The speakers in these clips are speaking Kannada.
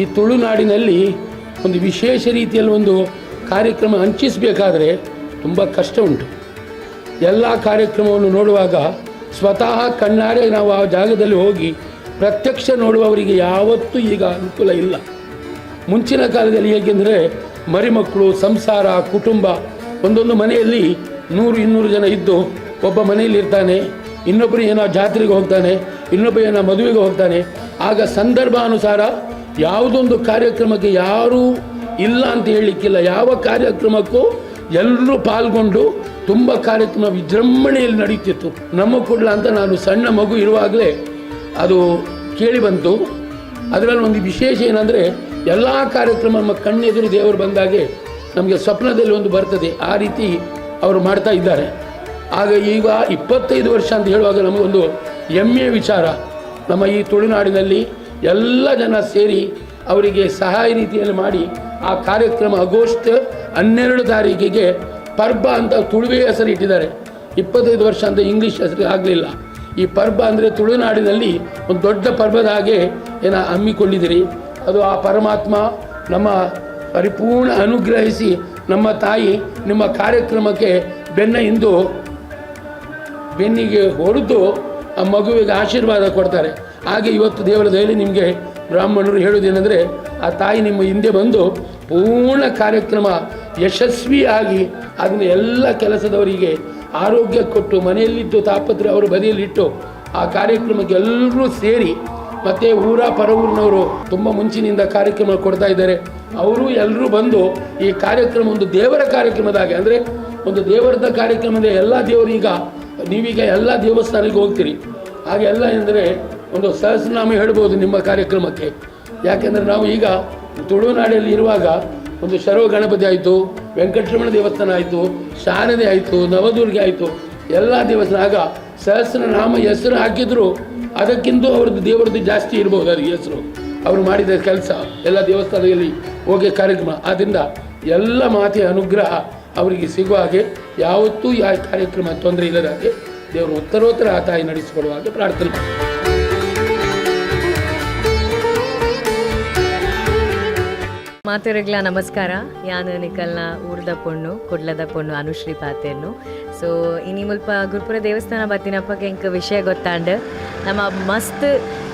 ಈ ತುಳುನಾಡಿನಲ್ಲಿ ಒಂದು ವಿಶೇಷ ರೀತಿಯಲ್ಲಿ ಒಂದು ಕಾರ್ಯಕ್ರಮ ಹಂಚಿಸಬೇಕಾದ್ರೆ ತುಂಬ ಕಷ್ಟ ಉಂಟು. ಎಲ್ಲ ಕಾರ್ಯಕ್ರಮವನ್ನು ನೋಡುವಾಗ ಸ್ವತಃ ಕಣ್ಣಾರೆ ನಾವು ಆ ಜಾಗದಲ್ಲಿ ಹೋಗಿ ಪ್ರತ್ಯಕ್ಷ ನೋಡುವವರಿಗೆ ಯಾವತ್ತೂ ಈಗ ಅನುಕೂಲ ಇಲ್ಲ. ಮುಂಚಿನ ಕಾಲದಲ್ಲಿ ಹೇಗೆಂದರೆ ಮರಿಮಕ್ಕಳು, ಸಂಸಾರ, ಕುಟುಂಬ ಒಂದೊಂದು ಮನೆಯಲ್ಲಿ ನೂರು, ಇನ್ನೂರು ಜನ ಇದ್ದು ಒಬ್ಬ ಮನೆಯಲ್ಲಿ ಇರ್ತಾನೆ ಇನ್ನೊಬ್ಬರು ಏನೋ ಜಾತ್ರೆಗೆ ಹೋಗ್ತಾನೆ, ಇನ್ನೊಬ್ಬ ಏನೋ ಮದುವೆಗೆ ಹೋಗ್ತಾನೆ. ಆಗ ಸಂದರ್ಭಾನುಸಾರ ಯಾವುದೊಂದು ಕಾರ್ಯಕ್ರಮಕ್ಕೆ ಯಾರೂ ಇಲ್ಲ ಅಂತ ಹೇಳಲಿಕ್ಕಿಲ್ಲ. ಯಾವ ಕಾರ್ಯಕ್ರಮಕ್ಕೂ ಎಲ್ಲರೂ ಪಾಲ್ಗೊಂಡು ತುಂಬ ಕಾರ್ಯಕ್ರಮ ವಿಜೃಂಭಣೆಯಲ್ಲಿ ನಡೀತಿತ್ತು. ನಮ್ಮ ಕುಡ್ಲ ಅಂತ ನಾನು ಸಣ್ಣ ಮಗು ಇರುವಾಗಲೇ ಅದು ಕೇಳಿ ಬಂತು. ಅದರಲ್ಲಿ ಒಂದು ವಿಶೇಷ ಏನಂದರೆ ಎಲ್ಲ ಕಾರ್ಯಕ್ರಮ ನಮ್ಮ ಕಣ್ಣೆದುರು ದೇವರು ಬಂದಾಗೆ ನಮಗೆ ಸ್ವಪ್ನದಲ್ಲಿ ಒಂದು ಬರ್ತದೆ. ಆ ರೀತಿ ಅವರು ಮಾಡ್ತಾ ಇದ್ದಾರೆ. ಆಗ ಈಗ ಇಪ್ಪತ್ತೈದು ವರ್ಷ ಅಂತ ಹೇಳುವಾಗ ನಮಗೊಂದು ಹೆಮ್ಮೆಯ ವಿಚಾರ. ನಮ್ಮ ಈ ತುಳುನಾಡಿನಲ್ಲಿ ಎಲ್ಲ ಜನ ಸೇರಿ ಅವರಿಗೆ ಸಹಾಯ ರೀತಿಯಲ್ಲಿ ಮಾಡಿ ಆ ಕಾರ್ಯಕ್ರಮ ಆಗಸ್ಟ್ ಹನ್ನೆರಡು ತಾರೀಕಿಗೆ ಪರ್ಬ ಅಂತ ತುಳುವೆ ಹೆಸರು ಇಟ್ಟಿದ್ದಾರೆ. ಇಪ್ಪತ್ತೈದು ವರ್ಷ ಅಂತ ಇಂಗ್ಲೀಷ್ ಹೆಸರು ಆಗಲಿಲ್ಲ. ಈ ಪರ್ಬ ಅಂದರೆ ತುಳುನಾಡಿನಲ್ಲಿ ಒಂದು ದೊಡ್ಡ ಪರ್ವದ ಹಾಗೆ ಏನ ಹಮ್ಮಿಕೊಂಡಿದ್ದೀರಿ. ಅದು ಆ ಪರಮಾತ್ಮ ನಮ್ಮ ಪರಿಪೂರ್ಣ ಅನುಗ್ರಹಿಸಿ ನಮ್ಮ ತಾಯಿ ನಿಮ್ಮ ಕಾರ್ಯಕ್ರಮಕ್ಕೆ ಬೆನ್ನ ಇಂದು ಬೆನ್ನಿಗೆ ಹೊಡೆದು ಆ ಮಗುವಿಗೆ ಆಶೀರ್ವಾದ ಕೊಡ್ತಾರೆ. ಹಾಗೆ ಇವತ್ತು ದೇವರ ದಯಲಿ ನಿಮಗೆ ಬ್ರಾಹ್ಮಣರು ಹೇಳೋದೇನೆಂದರೆ ಆ ತಾಯಿ ನಿಮ್ಮ ಹಿಂದೆ ಬಂದು ಪೂರ್ಣ ಕಾರ್ಯಕ್ರಮ, ಯಶಸ್ವಿಯಾಗಿ ಅದನ್ನು ಎಲ್ಲ ಕೆಲಸದವರಿಗೆ ಆರೋಗ್ಯ ಕೊಟ್ಟು, ಮನೆಯಲ್ಲಿದ್ದು ತಾಪತ್ರೆ ಅವರು ಬದಿಯಲ್ಲಿಟ್ಟು, ಆ ಕಾರ್ಯಕ್ರಮಕ್ಕೆ ಎಲ್ಲರೂ ಸೇರಿ, ಮತ್ತು ಊರ ಪರ ಊರಿನವರು ತುಂಬ ಮುಂಚಿನಿಂದ ಕಾರ್ಯಕ್ರಮ ಕೊಡ್ತಾ ಇದ್ದಾರೆ. ಅವರು ಎಲ್ಲರೂ ಬಂದು ಈ ಕಾರ್ಯಕ್ರಮ ಒಂದು ದೇವರ ಕಾರ್ಯಕ್ರಮದಾಗೆ, ಅಂದರೆ ಒಂದು ದೇವರದ ಕಾರ್ಯಕ್ರಮದ ಎಲ್ಲ ದೇವರೀಗ, ನೀವೀಗ ಎಲ್ಲ ದೇವಸ್ಥಾನಕ್ಕೆ ಹೋಗ್ತೀರಿ. ಹಾಗೆ ಎಲ್ಲ ಎಂದರೆ ಒಂದು ಸಹಸ್ರನಾಮ ಹೇಳ್ಬೋದು ನಿಮ್ಮ ಕಾರ್ಯಕ್ರಮಕ್ಕೆ. ಯಾಕೆಂದರೆ ನಾವು ಈಗ ತುಳುನಾಡಲ್ಲಿ ಇರುವಾಗ ಒಂದು ಶರವ ಗಣಪತಿ ಆಯಿತು, ವೆಂಕಟರಮಣ ದೇವಸ್ಥಾನ ಆಯಿತು, ಶಾರದೆ ಆಯಿತು, ನವದುರ್ಗೆ ಆಯಿತು, ಎಲ್ಲ ದೇವಸ್ಥಾನ. ಆಗ ಸಹಸ್ರನಾಮ ಹೆಸರು ಹಾಕಿದ್ರು, ಅದಕ್ಕಿಂತ ಅವ್ರದ್ದು ದೇವರದ್ದು ಜಾಸ್ತಿ ಇರ್ಬೋದು ಅದು ಹೆಸರು. ಅವರು ಮಾಡಿದ ಕೆಲಸ, ಎಲ್ಲ ದೇವಸ್ಥಾನದಲ್ಲಿ ಹೋಗಿ ಕಾರ್ಯಕ್ರಮ. ಆದ್ದರಿಂದ ಎಲ್ಲ ಮಾತೆಯ ಅನುಗ್ರಹ ಅವರಿಗೆ ಸಿಗುವ ಹಾಗೆ, ಯಾವತ್ತೂ ಯಾವ ಕಾರ್ಯಕ್ರಮ ತೊಂದರೆ ಇಲ್ಲದ ಹಾಗೆ ದೇವರು ಉತ್ತರೋತ್ತರ ಆ ತಾಯಿ ನಡೆಸಿಕೊಡುವ ಹಾಗೆ ಪ್ರಾರ್ಥನೆ ಮಾಡ್ತೀನಿ. ನಮಸ್ಕಾರ ಯಾನು ನಿಕಲ್ನ ಊರ್ದ ಪೊಣ್ಣು, ಕುಡ್ಲದ ಪೊಣ್ಣು, ಅನುಶ್ರೀ ಪಾತೆಯನ್ನು ಸೊ ಇನಿ ಮುಲ್ಪ ಗುರುಪುರ ದೇವಸ್ಥಾನ ಬತ್ತಿನಪ್ಪಗೆ ಎಂಕ್ ವಿಷಯ ಗೊತ್ತಾಂಡ ನಮ್ಮ ಮಸ್ತ್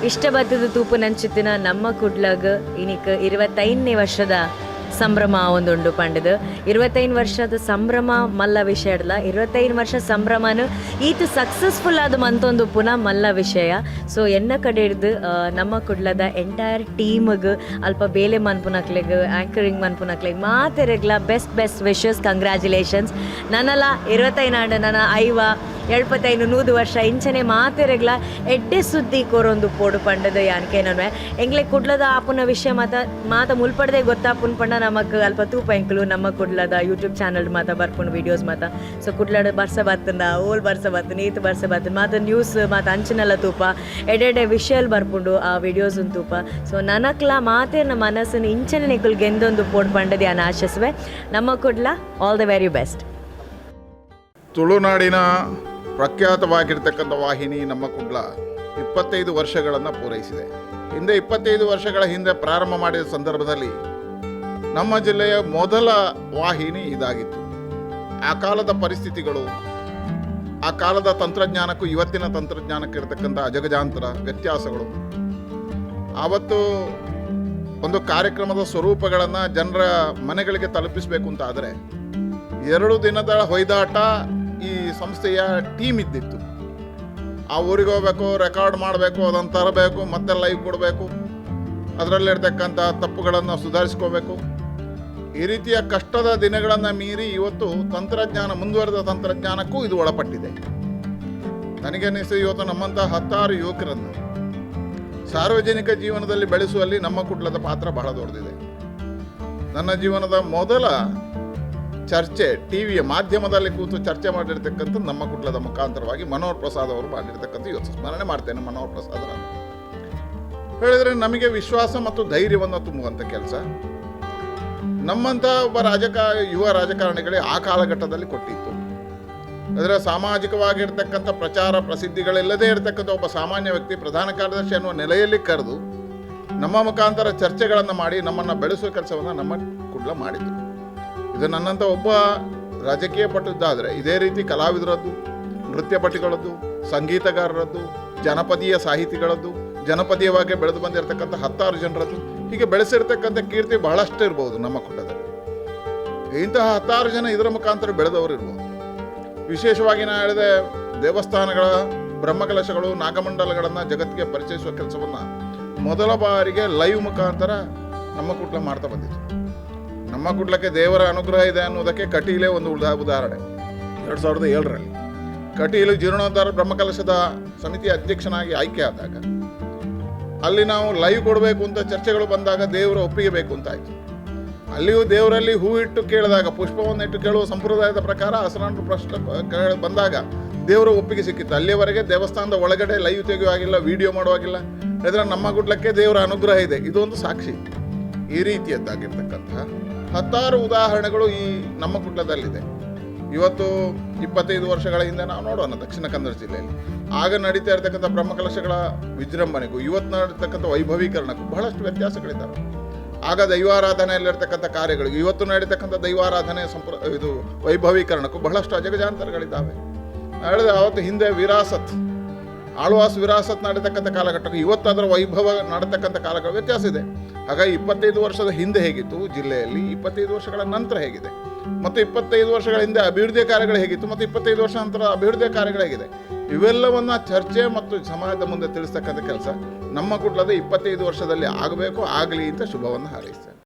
ಇಷ್ಟ ಬತ್ತದ ತೂಪು ನಂಚಿತ್ತಿನ ನಮ್ಮ ಕುಡ್ಲಗ್ ಇನಿಕ್ ಇರುವತ್ತೈದನೇ ವರ್ಷದ ಸಂಭ್ರಮ ಒಂದುಂಡು ಪಂಡದು. ಇರುವತ್ತೈದು ವರ್ಷದ ಸಂಭ್ರಮ ಮಲ್ಲ ವಿಷಯ ಇಡಲ್ಲ. ಇರುವತ್ತೈದು ವರ್ಷ ಸಂಭ್ರಮನು ಈತು ಸಕ್ಸಸ್ಫುಲ್ ಆದ ಮಂತೊಂದು ಪುನಃ ಮಲ್ಲ ವಿಷಯ. ಸೊ ಎನ್ನ ಕಡೆ ಹಿಡ್ದು ನಮ್ಮ ಕುಡ್ಲದ ಎಂಟೈರ್ ಟೀಮ್ಗೆ ಅಲ್ಪ ಬೇಲೆ ಮನ್ಪುನಕ್ಲೆಗ್ ಆ್ಯಂಕರಿಂಗ್ ಮನ್ಪುನಕ್ಲೆಗ್ ಮಾತೆರೆಗ್ಲ ಬೆಸ್ಟ್ ಬೆಸ್ಟ್ ವಿಶಸ್ ಕಂಗ್ರ್ಯಾಚುಲೇಷನ್ಸ್ ನನ್ನಲ್ಲ ಆಂಡ್ ನನ್ನ ಐವ ಎಳ್ಪತ್ತೈದು ನೂದು ವರ್ಷ ಇಂಚನೆ ಮಾತೆರೆಗ್ಲ ಎಡ್ಡೆ ಸುದ್ದಿ ಕೋರೊಂದು ಪೋಡು ಪಂಡದ ಯಾನ್ಕೇನನ್ವೆ ಎಂಗ್ಲೆ ಕುಡ್ಲದ ಆಪುನ ವಿಷಯ ಮಾತ ಮಾತ ಮುಲ್ಪಡದೆ ಗೊತ್ತಾಪುನ್ ಪಂಡ ನಮಕ್ ಅಲ್ಪ ತೂಪ ಎಂಕ್ಲು ನಮ್ಮ ಕುಡ್ಲದ ಯೂಟ್ಯೂಬ್ ಚಾನಲ್ ಮಾತ ಬರ್ಪುನ್ ವಿಡಿಯೋಸ್ ಮಾತ. ಸೊ ಕುಡ್ಲಡ ಬರ್ಸ ಬರ್ತನ ಓಲ್ ಬರ್ಸ ಬರ್ತನ ಈತ್ ಬರ್ಸ ಬರ್ತನ ಮಾತ ನ್ಯೂಸ್ ಮಾತ ಅಂಚಿನಲ್ಲ ತೂಪ, ಎಡೆಡೆ ವಿಷಯಲ್ ಬರ್ಪುಂಡು ಆ ವಿಡಿಯೋಸ್ ತೂಪ. ಸೊ ನನಕ್ಲ ಮಾತೆ ನಮ್ಮ ಮನಸ್ಸನ್ನು ಇಂಚನೆ ನಿಕುಲ್ ಗೆಂದೊಂದು ಪೋಡ್ ಪಂಡದ ಯಾನ್ ಆಶಿಸುವೆ. ನಮ್ಮ Kudla all the very best ತುಳುನಾಡಿನ ಪ್ರಖ್ಯಾತವಾಗಿರ್ತಕ್ಕಂಥ ವಾಹಿನಿ ನಮ್ಮ ಕುಡ್ಲ ಇಪ್ಪತ್ತೈದು ವರ್ಷಗಳನ್ನು ಪೂರೈಸಿದೆ. ಹಿಂದೆ ಇಪ್ಪತ್ತೈದು ವರ್ಷಗಳ ಹಿಂದೆ ಪ್ರಾರಂಭ ಮಾಡಿದ ಸಂದರ್ಭದಲ್ಲಿ ನಮ್ಮ ಜಿಲ್ಲೆಯ ಮೊದಲ ವಾಹಿನಿ ಇದಾಗಿತ್ತು. ಆ ಕಾಲದ ಪರಿಸ್ಥಿತಿಗಳು, ಆ ಕಾಲದ ತಂತ್ರಜ್ಞಾನಕ್ಕೂ ಇವತ್ತಿನ ತಂತ್ರಜ್ಞಾನಕ್ಕೆ ಇರತಕ್ಕಂಥ ಅಜಗಜಾಂತರ ವ್ಯತ್ಯಾಸಗಳು. ಆವತ್ತು ಒಂದು ಕಾರ್ಯಕ್ರಮದ ಸ್ವರೂಪಗಳನ್ನು ಜನರ ಮನೆಗಳಿಗೆ ತಲುಪಿಸಬೇಕು ಅಂತ ಆದರೆ, ಎರಡು ದಿನದ ಹೊಯ್ದಾಟ ಈ ಸಂಸ್ಥೆಯ ಟೀಮ್ ಇದ್ದಿತ್ತು. ಆ ಊರಿಗೆ ಹೋಗ್ಬೇಕು ರೆಕಾರ್ಡ್ ಮಾಡಬೇಕು, ಅದನ್ನು ತರಬೇಕು, ಮತ್ತೆ ಲೈವ್ ಕೊಡಬೇಕು. ಅದರಲ್ಲಿರ್ತಕ್ಕಂಥ ತಪ್ಪುಗಳನ್ನು ಸುಧಾರಿಸ್ಕೋಬೇಕು. ಈ ರೀತಿಯ ಕಷ್ಟದ ದಿನಗಳನ್ನು ಮೀರಿ ಇವತ್ತು ತಂತ್ರಜ್ಞಾನ, ಮುಂದುವರೆದ ತಂತ್ರಜ್ಞಾನಕ್ಕೂ ಇದು ಒಳಪಟ್ಟಿದೆ. ನನಗನ್ನಿಸಿ ಇವತ್ತು ನಮ್ಮಂಥ ಹತ್ತಾರು ಯುವಕರನ್ನು ಸಾರ್ವಜನಿಕ ಜೀವನದಲ್ಲಿ ಬೆಳೆಸುವಲ್ಲಿ ನಮ್ಮ ಕುಟ್ಲದ ಪಾತ್ರ ಬಹಳ ದೊಡ್ಡದಿದೆ. ನನ್ನ ಜೀವನದ ಮೊದಲ ಚರ್ಚೆ ಟಿ ವಿಯ ಮಾಧ್ಯಮದಲ್ಲಿ ಕೂತು ಚರ್ಚೆ ಮಾಡಿರ್ತಕ್ಕಂಥ ನಮ್ಮ ಕುಟ್ಲದ ಮುಖಾಂತರವಾಗಿ ಮನೋಹರ್ ಪ್ರಸಾದ್ ಅವರು ಮಾಡಿರ್ತಕ್ಕಂಥ ಇವತ್ತು ಸ್ಮರಣೆ ಮಾಡ್ತೇನೆ ಮನೋಹರ್ ಪ್ರಸಾದ್ ಹೇಳಿದ್ರೆ ನಮಗೆ ವಿಶ್ವಾಸ ಮತ್ತು ಧೈರ್ಯವನ್ನು ತುಂಬುವಂಥ ಕೆಲಸ. ನಮ್ಮಂಥ ಒಬ್ಬ ರಾಜಕ, ಯುವ ರಾಜಕಾರಣಿಗಳೇ ಆ ಕಾಲಘಟ್ಟದಲ್ಲಿ ಕೊಟ್ಟಿತ್ತು ಅದರ ಸಾಮಾಜಿಕವಾಗಿರ್ತಕ್ಕಂಥ ಪ್ರಚಾರ ಪ್ರಸಿದ್ಧಿಗಳಿಲ್ಲದೆ ಇರತಕ್ಕಂಥ ಒಬ್ಬ ಸಾಮಾನ್ಯ ವ್ಯಕ್ತಿ, ಪ್ರಧಾನ ಕಾರ್ಯದರ್ಶಿ ಅನ್ನುವ ನೆಲೆಯಲ್ಲಿ ಕರೆದು ನಮ್ಮ ಮುಖಾಂತರ ಚರ್ಚೆಗಳನ್ನು ಮಾಡಿ ನಮ್ಮನ್ನು ಬೆಳೆಸುವ ಕೆಲಸವನ್ನು ನಮ್ಮ ಕುಡ್ಲ ಮಾಡಿತು ಇದು ನನ್ನಂಥ ಒಬ್ಬ ರಾಜಕೀಯ ಪಟ್ಟದ್ದಾದರೆ ಇದೇ ರೀತಿ ಕಲಾವಿದರದ್ದು ನೃತ್ಯಪಟಿಗಳದ್ದು ಸಂಗೀತಗಾರರದ್ದು, ಜನಪದೀಯ ಸಾಹಿತಿಗಳದ್ದು, ಜನಪದೀಯವಾಗಿ ಬೆಳೆದು ಬಂದಿರತಕ್ಕಂಥ ಹತ್ತಾರು ಜನರದ್ದು, ಹೀಗೆ ಬೆಳೆಸಿರ್ತಕ್ಕಂಥ ಕೀರ್ತಿ ಬಹಳಷ್ಟು ಇರ್ಬೋದು ನಮ್ಮ ಕುಟದಲ್ಲಿ ಇಂತಹ ಹತ್ತಾರು ಜನ ಇದರ ಮುಖಾಂತರ ಬೆಳೆದವರು ಇರ್ಬೋದು. ವಿಶೇಷವಾಗಿ ನಾ ಹೇಳಿದೆ, ದೇವಸ್ಥಾನಗಳ ಬ್ರಹ್ಮಕಲಶಗಳು, ನಾಗಮಂಡಲಗಳನ್ನು ಜಗತ್ತಿಗೆ ಪರಿಚಯಿಸುವ ಕೆಲಸವನ್ನು ಮೊದಲ ಬಾರಿಗೆ ಲೈವ್ ಮುಖಾಂತರ ನಮ್ಮ ಕುಟ್ಲ ಮಾಡ್ತಾ ಬಂದಿತ್ತು ನಮ್ಮ ಕುಟ್ಲಕ್ಕೆ ದೇವರ ಅನುಗ್ರಹ ಇದೆ ಅನ್ನೋದಕ್ಕೆ ಕಟೀಲೆ ಒಂದು ಉದಾ ಉದಾಹರಣೆ. ಎರಡು ಸಾವಿರದ ಏಳರಲ್ಲಿ ಕಟೀಲು ಜೀರ್ಣೋದ್ಧಾರ ಬ್ರಹ್ಮಕಲಶದ ಸಮಿತಿಯ ಅಧ್ಯಕ್ಷನಾಗಿ ಆಯ್ಕೆ ಆದಾಗ, ಅಲ್ಲಿ ನಾವು ಲೈವ್ ಕೊಡಬೇಕು ಅಂತ ಚರ್ಚೆಗಳು ಬಂದಾಗ ದೇವರ ಒಪ್ಪಿಗೆ ಬೇಕು ಅಂತ ಆಯಿತು. ಅಲ್ಲಿಯೂ ದೇವರಲ್ಲಿ ಹೂ ಇಟ್ಟು ಕೇಳಿದಾಗ, ಪುಷ್ಪವನ್ನು ಇಟ್ಟು ಕೇಳುವ ಸಂಪ್ರದಾಯದ ಪ್ರಕಾರ ಹಸನಾಂಡ್ರ ಪ್ರಶ್ನೆ ಬಂದಾಗ ದೇವರ ಒಪ್ಪಿಗೆ ಸಿಕ್ಕಿತ್ತು. ಅಲ್ಲಿಯವರೆಗೆ ದೇವಸ್ಥಾನದ ಒಳಗಡೆ ಲೈವ್ ತೆಗೆಯುವಾಗಿಲ್ಲ ವಿಡಿಯೋ ಮಾಡುವಾಗಿಲ್ಲ ಇದರ ನಮ್ಮ ಗುಡ್ಲಕ್ಕೆ ದೇವರ ಅನುಗ್ರಹ ಇದೆ. ಇದೊಂದು ಸಾಕ್ಷಿ. ಈ ರೀತಿಯದ್ದಾಗಿರ್ತಕ್ಕಂತಹ ಹತ್ತಾರು ಉದಾಹರಣೆಗಳು ಈ ನಮ್ಮ ಕುಟ್ಲದಲ್ಲಿದೆ ಇವತ್ತು ಇಪ್ಪತ್ತೈದು ವರ್ಷಗಳ ಹಿಂದೆ ನಾವು ನೋಡೋಣ ದಕ್ಷಿಣ ಕನ್ನಡ ಜಿಲ್ಲೆಯಲ್ಲಿ. ಆಗ ನಡೀತಾ ಇರತಕ್ಕಂಥ ಬ್ರಹ್ಮಕಲಶಗಳ ವಿಜೃಂಭಣೆಗೂ, ಇವತ್ತು ನಡೀತಕ್ಕಂಥ ವೈಭವೀಕರಣಕ್ಕೂ ಬಹಳಷ್ಟು ವ್ಯತ್ಯಾಸಗಳಿದ್ದಾವೆ ಆಗ ದೈವಾರಾಧನೆಯಲ್ಲಿರ್ತಕ್ಕಂಥ ಕಾರ್ಯಗಳಿಗೂ, ಇವತ್ತು ನಡೀತಕ್ಕಂಥ ದೈವಾರಾಧನೆ ಸಂಪ್ರ, ಇದು ವೈಭವೀಕರಣಕ್ಕೂ ಬಹಳಷ್ಟು ಅಜಗಜಾಂತರಗಳಿದ್ದಾವೆ ಹೇಳಿದ್ರೆ ಅವತ್ತು ಹಿಂದೆ ವಿರಾಸತ್ ಆಳ್ವಾಸ್ ವಿರಾಸತ್ ನಡೀತಕ್ಕಂಥ ಕಾಲಘಟ್ಟಕ್ಕೆ ಇವತ್ತು ಅದರ ವೈಭವ ನಡೆತಕ್ಕಂಥ ಕಾಲಗಳ ವ್ಯತ್ಯಾಸ ಇದೆ. ಹಾಗಾಗಿ ಇಪ್ಪತ್ತೈದು ವರ್ಷದ ಹಿಂದೆ ಹೇಗಿತ್ತು? ಜಿಲ್ಲೆಯಲ್ಲಿ ಇಪ್ಪತ್ತೈದು ವರ್ಷಗಳ ನಂತರ ಹೇಗಿದೆ. ಮತ್ತು ಇಪ್ಪತ್ತೈದು ವರ್ಷಗಳ ಹಿಂದೆ ಅಭಿವೃದ್ಧಿ ಕಾರ್ಯಗಳು ಹೇಗಿತ್ತು? ಮತ್ತು ಇಪ್ಪತ್ತೈದು ವರ್ಷ ನಂತರ ಅಭಿವೃದ್ಧಿ ಕಾರ್ಯಗಳು ಹೇಗಿದೆ? ಇವೆಲ್ಲವನ್ನ ಚರ್ಚೆ ಮತ್ತು ಸಮಾಜದ ಮುಂದೆ ತಿಳಿಸ್ತಕ್ಕಂಥ ಕೆಲಸ ನಮ್ಮ ಕುಟ್ಲದ ಇಪ್ಪತ್ತೈದು ವರ್ಷದಲ್ಲಿ ಆಗಬೇಕು, ಆಗಲಿ ಅಂತ ಶುಭವನ್ನು ಹಾರೈಸ್ತೇನೆ.